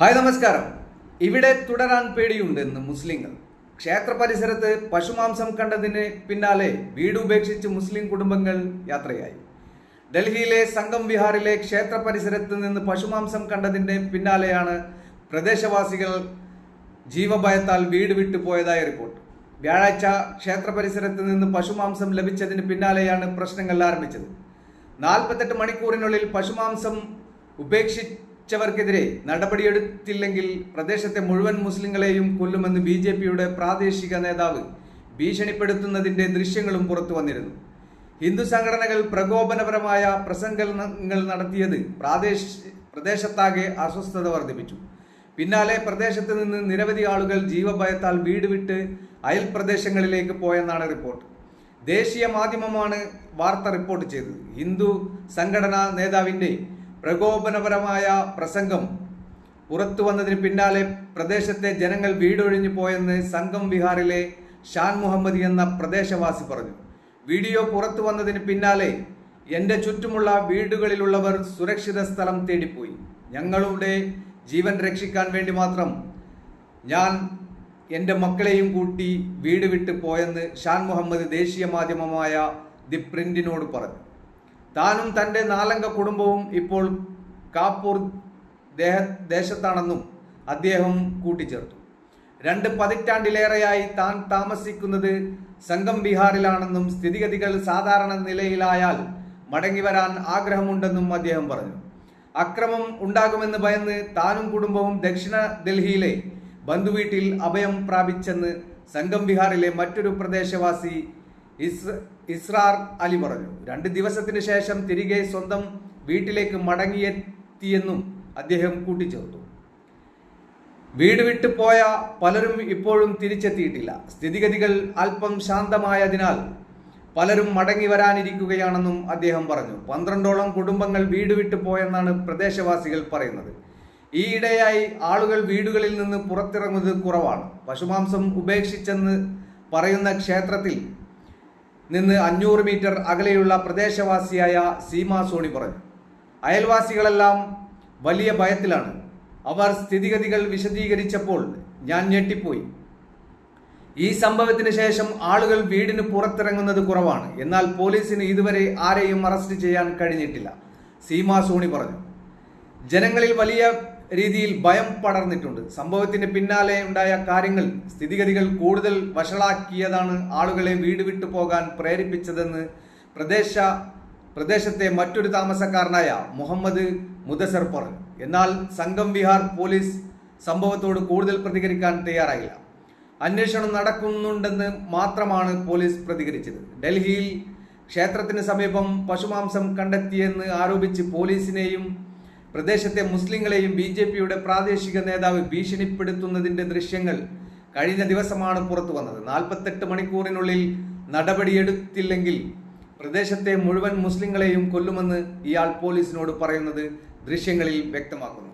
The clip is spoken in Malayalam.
ഹായ് നമസ്കാരം. ഇവിടെ തുടരാൻ പേടിയുണ്ടെന്ന് മുസ്ലിങ്ങൾ. ക്ഷേത്ര പരിസരത്ത് പശുമാംസം കണ്ടതിന് പിന്നാലെ വീട് ഉപേക്ഷിച്ച് മുസ്ലിം കുടുംബങ്ങൾ യാത്രയായി. ഡൽഹിയിലെ സംഗം വിഹാറിലെ ക്ഷേത്ര പരിസരത്ത് നിന്ന് പശുമാംസം കണ്ടതിന്റെ പിന്നാലെയാണ് പ്രദേശവാസികൾ ജീവഭയത്താൽ വീട് വിട്ടു പോയതായ റിപ്പോർട്ട്. വ്യാഴാഴ്ച ക്ഷേത്ര പരിസരത്ത് നിന്ന് പശുമാംസം ലഭിച്ചതിന് പിന്നാലെയാണ് പ്രശ്നങ്ങൾ ആരംഭിച്ചത്. നാൽപ്പത്തെട്ട് മണിക്കൂറിനുള്ളിൽ പശുമാംസം ഉപേക്ഷിച്ചവർക്കെതിരെ നടപടിയെടുത്തില്ലെങ്കിൽ പ്രദേശത്തെ മുഴുവൻ മുസ്ലിങ്ങളെയും കൊല്ലുമെന്ന് ബി ജെ പിയുടെ പ്രാദേശിക നേതാവ് ഭീഷണിപ്പെടുത്തുന്നതിന്റെ ദൃശ്യങ്ങളും പുറത്തു വന്നിരുന്നു. ഹിന്ദു സംഘടനകൾ പ്രകോപനപരമായ പ്രസംഗങ്ങൾ നടത്തിയത് പ്രാദേശ പ്രദേശത്താകെ അസ്വസ്ഥത വർദ്ധിപ്പിച്ചു. പിന്നാലെ പ്രദേശത്ത് നിന്ന് നിരവധി ആളുകൾ ജീവഭയത്താൽ വീട് വിട്ട് അയൽ പ്രദേശങ്ങളിലേക്ക് പോയെന്നാണ് റിപ്പോർട്ട്. ദേശീയ മാധ്യമമാണ് വാർത്ത റിപ്പോർട്ട് ചെയ്തത്. ഹിന്ദു സംഘടനാ നേതാവിന്റെ പ്രകോപനപരമായ പ്രസംഗം പുറത്തു വന്നതിന് പിന്നാലെ പ്രദേശത്തെ ജനങ്ങൾ വീടൊഴിഞ്ഞു പോയെന്ന് സംഘം വിഹാറിലെ ഷാൻ മുഹമ്മദ് എന്ന പ്രദേശവാസി പറഞ്ഞു. വീഡിയോ പുറത്തു വന്നതിന് പിന്നാലെ എന്റെ ചുറ്റുമുള്ള വീടുകളിലുള്ളവർ സുരക്ഷിത സ്ഥലം തേടിപ്പോയി. ഞങ്ങളുടെ ജീവൻ രക്ഷിക്കാൻ വേണ്ടി മാത്രം ഞാൻ എന്റെ മക്കളെയും കൂട്ടി വീട് വിട്ട് പോയെന്ന് ഷാൻ മുഹമ്മദ് ദേശീയ മാധ്യമമായ ദി പ്രിന്റിനോട് പറഞ്ഞു. താനും തന്റെ നാലംഗ കുടുംബവും ഇപ്പോൾ കാപ്പൂർ ദേഹ ദേശത്താണെന്നും അദ്ദേഹം കൂട്ടിച്ചേർത്തു. രണ്ട് പതിറ്റാണ്ടിലേറെയായി താൻ താമസിക്കുന്നത് സംഘം ബീഹാറിലാണെന്നും സ്ഥിതിഗതികൾ സാധാരണ നിലയിലായാൽ മടങ്ങി വരാൻ ആഗ്രഹമുണ്ടെന്നും അദ്ദേഹം പറഞ്ഞു. അക്രമം ഉണ്ടാകുമെന്ന് ഭയന്ന് താനും കുടുംബവും ദക്ഷിണ ഡൽഹിയിലെ ബന്ധുവീട്ടിൽ അഭയം പ്രാപിച്ചെന്ന് സംഘം ബിഹാറിലെ മറ്റൊരു പ്രദേശവാസി ഇസ് ഇസ്രാർ അലി പറഞ്ഞു. രണ്ട് ദിവസത്തിന് ശേഷം തിരികെ സ്വന്തം വീട്ടിലേക്ക് മടങ്ങിയെത്തിയെന്നും അദ്ദേഹം കൂട്ടിച്ചേർത്തു. വീട് വിട്ടു പോയ പലരും ഇപ്പോഴും തിരിച്ചെത്തിയിട്ടില്ല. സ്ഥിതിഗതികൾ അല്പം ശാന്തമായതിനാൽ പലരും മടങ്ങി വരാനിരിക്കുകയാണെന്നും അദ്ദേഹം പറഞ്ഞു. പന്ത്രണ്ടോളം കുടുംബങ്ങൾ വീട് വിട്ടു പോയെന്നാണ് പ്രദേശവാസികൾ പറയുന്നത്. ഈയിടെയായി ആളുകൾ വീടുകളിൽ നിന്ന് പുറത്തിറങ്ങുന്നത് കുറവാണ്. പശുമാംസം ഉപേക്ഷിച്ചെന്ന് പറയുന്ന ക്ഷേത്രത്തിൽ നിന്ന് അഞ്ഞൂറ് മീറ്റർ അകലെയുള്ള പ്രദേശവാസിയായ സീമ സോണി പറഞ്ഞു. അയൽവാസികളെല്ലാം വലിയ ഭയത്തിലാണ്. അവർ സ്ഥിതിഗതികൾ വിശദീകരിച്ചപ്പോൾ ഞാൻ ഞെട്ടിപ്പോയി. ഈ സംഭവത്തിന് ശേഷം ആളുകൾ വീടിന് പുറത്തിറങ്ങുന്നത് കുറവാണ്. എന്നാൽ പോലീസിന് ഇതുവരെ ആരെയും അറസ്റ്റ് ചെയ്യാൻ കഴിഞ്ഞിട്ടില്ല സീമ സോണി പറഞ്ഞു. ജനങ്ങളിൽ വലിയ രീതിയിൽ ഭയം പടർന്നിട്ടുണ്ട്. സംഭവത്തിന് പിന്നാലെ ഉണ്ടായ കാര്യങ്ങൾ സ്ഥിതിഗതികൾ കൂടുതൽ വഷളാക്കിയതാണ് ആളുകളെ വീട് വിട്ടു പോകാൻ പ്രേരിപ്പിച്ചതെന്ന് പ്രദേശ പ്രദേശത്തെ മറ്റൊരു താമസക്കാരനായ മുഹമ്മദ് മുദസർ പറഞ്ഞു. എന്നാൽ സംഘം വിഹാർ പോലീസ് സംഭവത്തോട് കൂടുതൽ പ്രതികരിക്കാൻ തയ്യാറായില്ല. അന്വേഷണം നടക്കുന്നുണ്ടെന്ന് മാത്രമാണ് പോലീസ് പ്രതികരിച്ചത്. ഡൽഹിയിൽ ക്ഷേത്രത്തിന് സമീപം പശുമാംസം കണ്ടെത്തിയെന്ന് ആരോപിച്ച് പോലീസിനെയും പ്രദേശത്തെ മുസ്ലിങ്ങളെയും ബി ജെ പിയുടെ പ്രാദേശിക നേതാവ് ഭീഷണിപ്പെടുത്തുന്നതിന്റെ ദൃശ്യങ്ങൾ കഴിഞ്ഞ ദിവസമാണ് പുറത്തു വന്നത്. നാൽപ്പത്തെട്ട് മണിക്കൂറിനുള്ളിൽ നടപടിയെടുത്തില്ലെങ്കിൽ പ്രദേശത്തെ മുഴുവൻ മുസ്ലിങ്ങളെയും കൊല്ലുമെന്ന് ഇയാൾ പോലീസിനോട് പറയുന്നത് ദൃശ്യങ്ങളിൽ വ്യക്തമാക്കുന്നു.